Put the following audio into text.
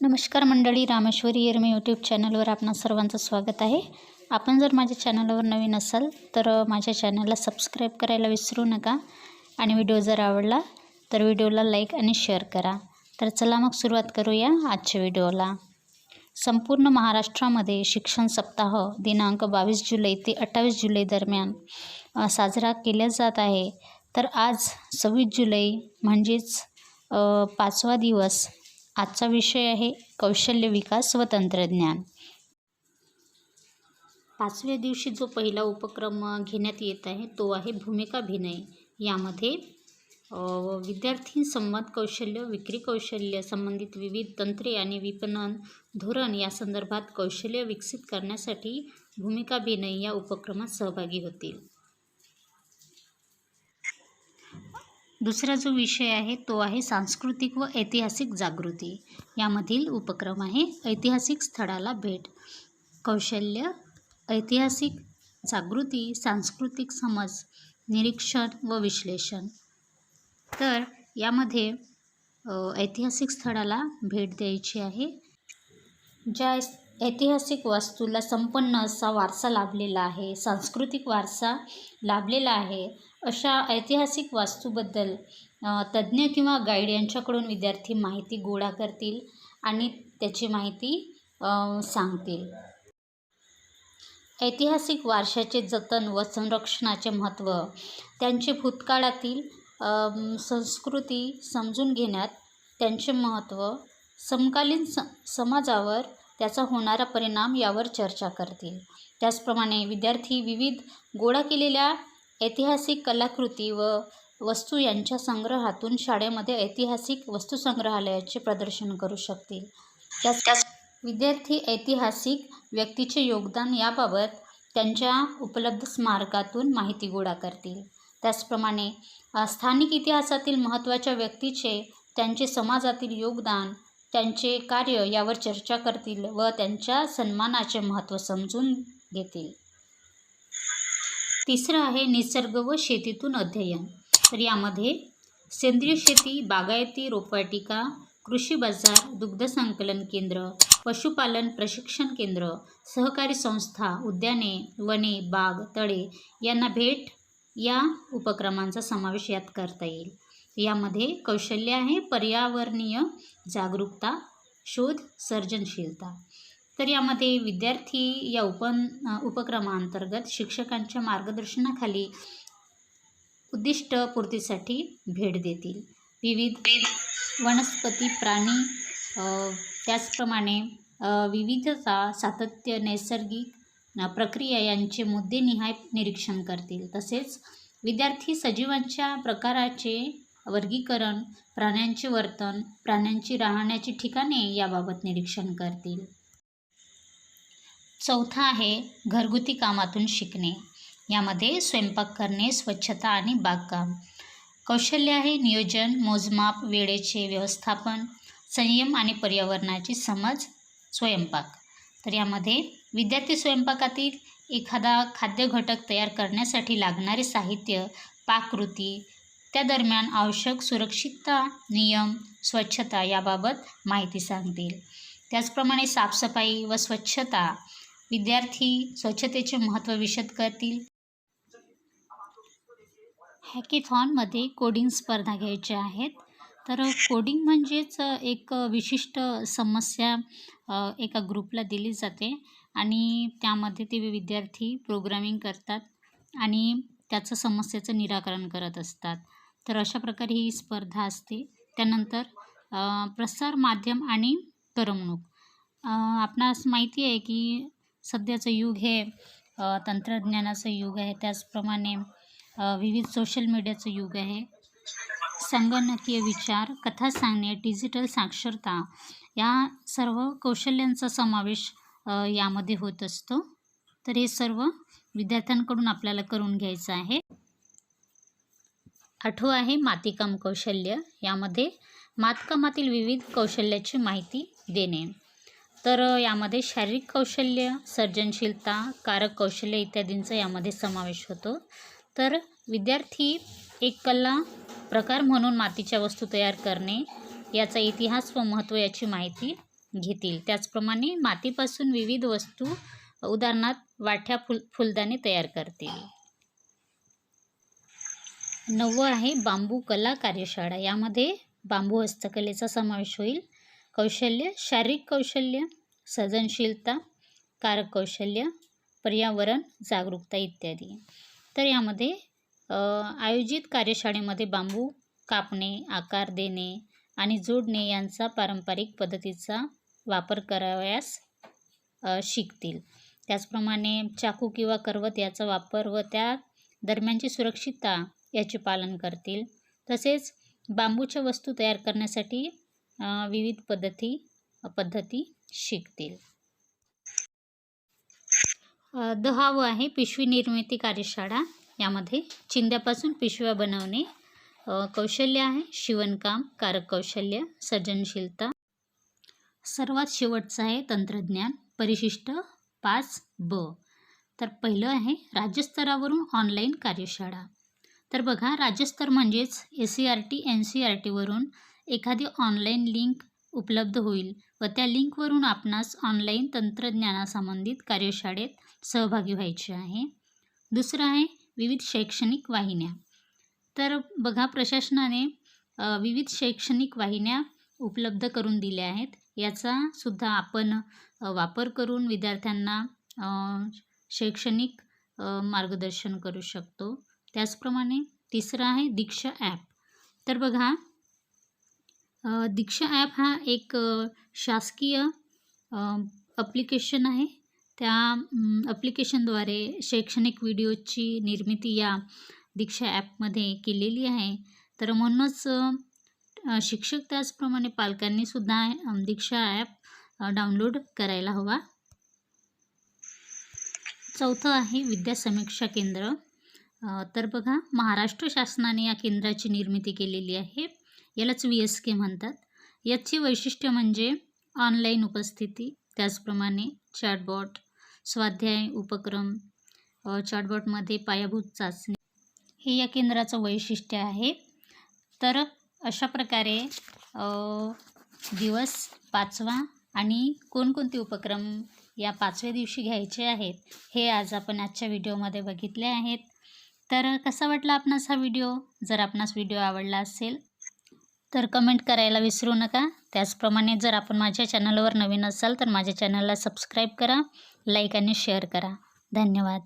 नमस्कार मंडळी रामेश्वरी येरमे यूट्यूब चॅनलवर आपणा सर्वांचं स्वागत आहे. आपण जर माझ्या चॅनलवर नवीन असाल तर माझ्या चॅनलला सबस्क्राईब करायला विसरू नका. आणि व्हिडिओ जर आवडला तर व्हिडिओला लाईक आणि शेअर करा. तर चला मग सुरुवात करूया आजच्या व्हिडिओला संपूर्ण महाराष्ट्रामध्ये शिक्षण सप्ताह दिनांक बावीस जुलै ते अठ्ठावीस जुलै दरम्यान साजरा केला जात आहे. तर आज सव्वीस जुलै म्हणजेच पाचवा दिवस आजचा विषय आहे कौशल्य विकास व तंत्रज्ञान. पाचव्या दिवशी जो पहिला उपक्रम घेण्यात येत आहे तो आहे भूमिकाभिनय यामध्ये विद्यार्थी संवाद कौशल्य विक्री कौशल्य संबंधित विविध तंत्रे आणि विपणन धोरण या संदर्भात कौशल्य विकसित करण्यासाठी भूमिकाभिनय या उपक्रमात सहभागी होतील. दुसरा जो विषय आहे तो आहे सांस्कृतिक व ऐतिहासिक जागृती. यामधील उपक्रम आहे ऐतिहासिक स्थळाला भेट. कौशल्य ऐतिहासिक जागृती सांस्कृतिक समज निरीक्षण व विश्लेषण. तर यामध्ये ऐतिहासिक स्थळाला भेट द्यायची आहे. ज्या ऐतिहासिक वास्तूला संपन्न असा वारसा लाभलेला आहे सांस्कृतिक वारसा लाभलेला आहे अशा ऐतिहासिक वास्तूबद्दल तज्ज्ञ किंवा गाईड यांच्याकडून विद्यार्थी माहिती गोळा करतील आणि त्याची माहिती सांगतील. ऐतिहासिक वारशाचे जतन व संरक्षणाचे महत्त्व त्यांचे भूतकाळातील संस्कृती समजून घेण्यात त्यांचे महत्त्व समकालीन स समाजावर त्याचा होणारा परिणाम यावर चर्चा करतील. त्याचप्रमाणे विद्यार्थी विविध गोळा केलेल्या ऐतिहासिक कलाकृती व वस्तू यांच्या संग्रहातून शाळेमध्ये ऐतिहासिक वस्तुसंग्रहालयाचे प्रदर्शन करू शकतील. त्याच विद्यार्थी ऐतिहासिक व्यक्तीचे योगदान याबाबत त्यांच्या उपलब्ध स्मारकातून माहिती गोळा करतील. त्याचप्रमाणे स्थानिक इतिहासातील महत्त्वाच्या व्यक्तीचे त्यांचे समाजातील योगदान त्यांचे कार्य यावर चर्चा करतील व त्यांच्या सन्मानाचे महत्त्व समजून घेतील. तिसरं आहे निसर्ग व शेतीतून अध्ययन. तर यामध्ये सेंद्रिय शेती बागायती रोपवाटिका कृषी बाजार दुग्ध संकलन केंद्र पशुपालन प्रशिक्षण केंद्र सहकारी संस्था उद्याने वने बाग तळे यांना भेट या उपक्रमांचा समावेश यात करता येईल. यामध्ये कौशल्य आहे पर्यावरणीय जागरूकता शोध सर्जनशीलता. तर यामध्ये विद्यार्थी या उपन उपक्रमाअंतर्गत शिक्षकांच्या मार्गदर्शनाखाली उद्दिष्ट पूर्तीसाठी भेट देतील. विविध वनस्पती प्राणी त्याचप्रमाणे विविधता सातत्य नैसर्गिक प्रक्रिया यांचे मुद्देनिहाय निरीक्षण करतील. तसेच विद्यार्थी सजीवांच्या प्रकाराचे वर्गीकरण प्राण्यांचे वर्तन प्राण्यांची राहण्याची ठिकाणे याबाबत निरीक्षण करतील. चौथा आहे घरगुती कामातून शिकणे. यामध्ये स्वयंपाक करणे स्वच्छता आणि बागकाम. कौशल्य आहे नियोजन मोजमाप वेळेचे व्यवस्थापन संयम आणि पर्यावरणाची समज स्वयंपाक. तर यामध्ये विद्यार्थी स्वयंपाकातील एखादा खाद्य घटक तयार करण्यासाठी लागणारे साहित्य पाककृती त्या दरम्यान आवश्यक सुरक्षितता नियम स्वच्छता याबाबत माहिती सांगतील. त्याचप्रमाणे साफसफाई व स्वच्छता विद्यार्थी स्वच्छतेचे महत्त्व विशद करतील? हॅकेथॉनमध्ये कोडिंग स्पर्धा घ्यायच्या आहेत. तर कोडिंग म्हणजेच एक विशिष्ट समस्या एका ग्रुपला दिली जाते आणि त्यामध्ये ते विद्यार्थी प्रोग्रामिंग करतात आणि त्याचं समस्येचं निराकरण करत असतात. तर अशा प्रकारे ही स्पर्धा असते. त्यानंतर प्रसार माध्यम आणि करमणूक. आपणास माहिती आहे की सध्याचं युग हे तंत्रज्ञानाचं युग आहे. त्याचप्रमाणे विविध सोशल मीडियाचं युग आहे. संगणकीय विचार कथा सांगणे डिजिटल साक्षरता या सर्व कौशल्यांचा समावेश यामध्ये होत असतो. तर हे सर्व विद्यार्थ्यांकडून आपल्याला करून घ्यायचं आहे. आठवं आहे मातीकाम कौशल्य. यामध्ये मातकामातील विविध कौशल्याची माहिती देणे. तर यामध्ये शारीरिक कौशल्य सर्जनशीलता कारक कौशल्य इत्यादींचा यामध्ये समावेश होतो. तर विद्यार्थी एक कला प्रकार म्हणून मातीच्या वस्तू तयार करणे याचा इतिहास व महत्त्व याची माहिती घेतील. त्याचप्रमाणे मातीपासून विविध वस्तू उदाहरणार्थ वाठ्या फुल फुलदाणे तयार करतील. नववं आहे बांबू कला कार्यशाळा. यामध्ये बांबू हस्तकलेचा समावेश होईल. कौशल्य शारीरिक कौशल्य सर्जनशीलता कारक कौशल्य पर्यावरण जागरूकता इत्यादी. तर यामध्ये आयोजित कार्यशाळेमध्ये बांबू कापणे आकार देणे आणि जोडणे यांचा पारंपरिक पद्धतीचा वापर करावयास शिकतील. त्याचप्रमाणे चाकू किंवा करवत याचा वापर व त्या दरम्यानची सुरक्षितता याचे पालन करतील. तसेच बांबूच्या वस्तू तयार करण्यासाठी विविध पद्धती पद्धती शिकतील. दहावं आहे पिशवी निर्मिती कार्यशाळा. यामध्ये चिंध्यापासून पिशव्या बनवणे कौशल्य आहे. शिवणकाम कारक कौशल्य सर्जनशीलता सर्वात शेवटचं आहे तंत्रज्ञान परिशिष्ट पाच ब. तर पहिलं आहे राज्यस्तरावरून ऑनलाईन कार्यशाळा. तर बघा राज्यस्तर म्हणजेच S C R T N C R टीवरून एखादी ऑनलाईन लिंक उपलब्ध होईल व त्या लिंकवरून आपणास ऑनलाईन तंत्रज्ञानासंबंधित कार्यशाळेत सहभागी व्हायचे आहे. दुसरं आहे विविध शैक्षणिक वाहिन्या. तर बघा प्रशासनाने विविध शैक्षणिक वाहिन्या उपलब्ध करून दिल्या आहेत. याचा सुद्धा आपण वापर करून विद्यार्थ्यांना शैक्षणिक मार्गदर्शन करू शकतो. त्याचप्रमाणे तिसरं आहे दीक्षा ॲप तर बघा दीक्षा ॲप हा एक शासकीय अप्लिकेशन आहे. त्या अप्लिकेशनद्वारे शैक्षणिक व्हिडिओची निर्मिती या दीक्षा ॲपमध्ये केलेली आहे. तर म्हणूनच शिक्षक त्याचप्रमाणे पालकांनीसुद्धा दीक्षा ॲप डाउनलोड करायला हवा. चौथं आहे विद्या समीक्षा केंद्र. तर बघा महाराष्ट्र शासनाने या केंद्राची निर्मिती केलेली आहे. यालाच व्ही एस के म्हणतात. याची वैशिष्ट्य म्हणजे ऑनलाईन उपस्थिती त्याचप्रमाणे चॅटबॉट स्वाध्याय उपक्रम चॅटबॉटमध्ये पायाभूत चाचणी. हे या केंद्राचं वैशिष्ट्य आहे. तर अशा प्रकारे दिवस पाचवा आणि कोणकोणते उपक्रम या पाचव्या दिवशी घ्यायचे आहेत हे आज आपण आजच्या व्हिडिओमध्ये बघितले आहेत. तर कसा वाटला आपणास हा व्हिडिओ? जर आपणास व्हिडिओ आवडला असेल तर कमेंट करायला विसरू नका. त्याचप्रमाणे जर आपण माझ्या चॅनलवर नवीन असाल तर माझ्या चॅनलला सबस्क्राईब करा लाईक आणि शेअर करा. धन्यवाद.